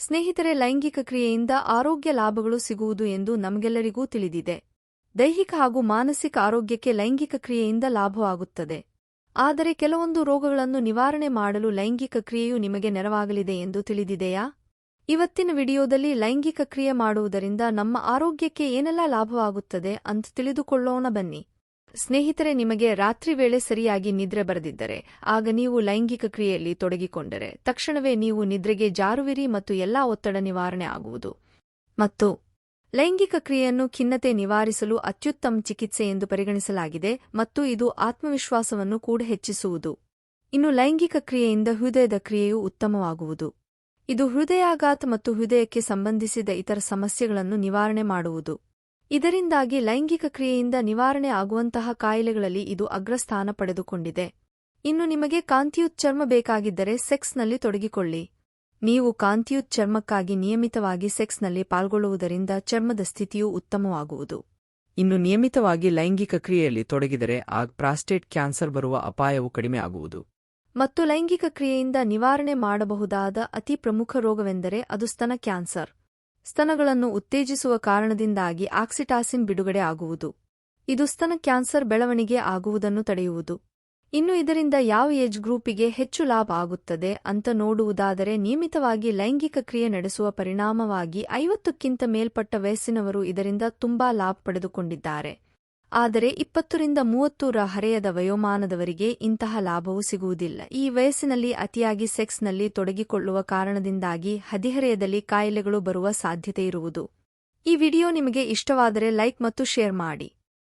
ಸ್ನೇಹಿತರೆ, ಲೈಂಗಿಕ ಕ್ರಿಯೆಯಿಂದ ಆರೋಗ್ಯ ಲಾಭಗಳು ಸಿಗುವುದು ಎಂದು ನಮಗೆಲ್ಲರಿಗೂ ತಿಳಿದಿದೆ. ದೈಹಿಕ ಹಾಗೂ ಮಾನಸಿಕ ಆರೋಗ್ಯಕ್ಕೆ ಲೈಂಗಿಕ ಕ್ರಿಯೆಯಿಂದ ಲಾಭವಾಗುತ್ತದೆ ಆದರೆ ಕೆಲವೊಂದು ರೋಗಗಳನ್ನು ನಿವಾರಣೆ ಮಾಡಲು ಲೈಂಗಿಕ ಕ್ರಿಯೆಯು ನಿಮಗೆ ನೆರವಾಗಲಿದೆ ಎಂದು ತಿಳಿದಿದೆಯಾ? ಇವತ್ತಿನ ವಿಡಿಯೋದಲ್ಲಿ ಲೈಂಗಿಕ ಕ್ರಿಯೆ ಮಾಡುವುದರಿಂದ ನಮ್ಮ ಆರೋಗ್ಯಕ್ಕೆ ಏನೆಲ್ಲ ಲಾಭವಾಗುತ್ತದೆ ಅಂತ ತಿಳಿದುಕೊಳ್ಳೋಣ ಬನ್ನಿ. ಸ್ನೇಹಿತರೆ, ನಿಮಗೆ ರಾತ್ರಿ ವೇಳೆ ಸರಿಯಾಗಿ ನಿದ್ರೆ ಬರದಿದ್ದರೆ, ಆಗ ನೀವು ಲೈಂಗಿಕ ಕ್ರಿಯೆಯಲ್ಲಿ ತೊಡಗಿಕೊಂಡರೆ, ತಕ್ಷಣವೇ ನೀವು ನಿದ್ರೆಗೆ ಜಾರುವಿರಿ ಮತ್ತು ಎಲ್ಲಾ ಒತ್ತಡ ನಿವಾರಣೆ ಆಗುವುದು. ಮತ್ತು ಲೈಂಗಿಕ ಕ್ರಿಯೆಯನ್ನು ಖಿನ್ನತೆ ನಿವಾರಿಸಲು ಅತ್ಯುತ್ತಮ ಚಿಕಿತ್ಸೆ ಎಂದು ಪರಿಗಣಿಸಲಾಗಿದೆ ಮತ್ತು ಇದು ಆತ್ಮವಿಶ್ವಾಸವನ್ನು ಕೂಡ ಹೆಚ್ಚಿಸುವುದು. ಇನ್ನು ಲೈಂಗಿಕ ಕ್ರಿಯೆಯಿಂದ ಹೃದಯದ ಕ್ರಿಯೆಯು ಉತ್ತಮವಾಗುವುದು. ಇದು ಹೃದಯಾಘಾತ ಮತ್ತು ಹೃದಯಕ್ಕೆ ಸಂಬಂಧಿಸಿದ ಇತರ ಸಮಸ್ಯೆಗಳನ್ನು ನಿವಾರಣೆ ಮಾಡುವುದು. ಇದರಿಂದಾಗಿ ಲೈಂಗಿಕ ಕ್ರಿಯೆಯಿಂದ ನಿವಾರಣೆ ಆಗುವಂತಹ ಕಾಯಿಲೆಗಳಲ್ಲಿ ಇದು ಅಗ್ರಸ್ಥಾನ ಪಡೆದುಕೊಂಡಿದೆ. ಇನ್ನು ನಿಮಗೆ ಕಾಂತಿಯುತ್ ಚರ್ಮ ಬೇಕಾಗಿದ್ದರೆ ಸೆಕ್ಸ್ನಲ್ಲಿ ತೊಡಗಿಕೊಳ್ಳಿ. ನೀವು ಕಾಂತಿಯುತ್ ಚರ್ಮಕ್ಕಾಗಿ ನಿಯಮಿತವಾಗಿ ಸೆಕ್ಸ್ನಲ್ಲಿ ಪಾಲ್ಗೊಳ್ಳುವುದರಿಂದ ಚರ್ಮದ ಸ್ಥಿತಿಯು ಉತ್ತಮವಾಗುವುದು. ಇನ್ನು ನಿಯಮಿತವಾಗಿ ಲೈಂಗಿಕ ಕ್ರಿಯೆಯಲ್ಲಿ ತೊಡಗಿದರೆ ಆಗ ಪ್ರಾಸ್ಟೇಟ್ ಕ್ಯಾನ್ಸರ್ ಬರುವ ಅಪಾಯವು ಕಡಿಮೆ ಆಗುವುದು. ಮತ್ತು ಲೈಂಗಿಕ ಕ್ರಿಯೆಯಿಂದ ನಿವಾರಣೆ ಮಾಡಬಹುದಾದ ಅತಿ ಪ್ರಮುಖ ರೋಗವೆಂದರೆ ಅದು ಸ್ತನ ಕ್ಯಾನ್ಸರ್. ಸ್ತನಗಳನ್ನು ಉತ್ತೇಜಿಸುವ ಕಾರಣದಿಂದಾಗಿ ಆಕ್ಸಿಟಾಸಿನ್ ಬಿಡುಗಡೆ ಆಗುವುದು. ಇದು ಸ್ತನ ಕ್ಯಾನ್ಸರ್ ಬೆಳವಣಿಗೆ ಆಗುವುದನ್ನು ತಡೆಯುವುದು. ಇನ್ನು ಇದರಿಂದ ಯಾವ ಏಜ್ ಗ್ರೂಪಿಗೆ ಹೆಚ್ಚು ಲಾಭ ಆಗುತ್ತದೆ ಅಂತ ನೋಡುವುದಾದರೆ ನಿಯಮಿತವಾಗಿ ಲೈಂಗಿಕ ಕ್ರಿಯೆ ನಡೆಸುವ ಪರಿಣಾಮವಾಗಿ ಐವತ್ತಕ್ಕಿಂತ ಮೇಲ್ಪಟ್ಟ ವಯಸ್ಸಿನವರು ಇದರಿಂದ ತುಂಬಾ ಲಾಭ ಪಡೆದುಕೊಂಡಿದ್ದಾರೆ. ಆದರೆ ಇಪ್ಪತ್ತರಿಂದ ಮೂವತ್ತೂರ ಹರೆಯದ ವಯೋಮಾನದವರಿಗೆ ಇಂತಹ ಲಾಭವು ಸಿಗುವುದಿಲ್ಲ. ಈ ವಯಸ್ಸಿನಲ್ಲಿ ಅತಿಯಾಗಿ ಸೆಕ್ಸ್ನಲ್ಲಿ ತೊಡಗಿಕೊಳ್ಳುವ ಕಾರಣದಿಂದಾಗಿ ಹದಿಹರೆಯದಲ್ಲಿ ಕಾಯಿಲೆಗಳು ಬರುವ ಸಾಧ್ಯತೆಯಿರುವುದು ಈ ವಿಡಿಯೋ ನಿಮಗೆ ಇಷ್ಟವಾದರೆ ಲೈಕ್ ಮತ್ತು ಶೇರ್ ಮಾಡಿ.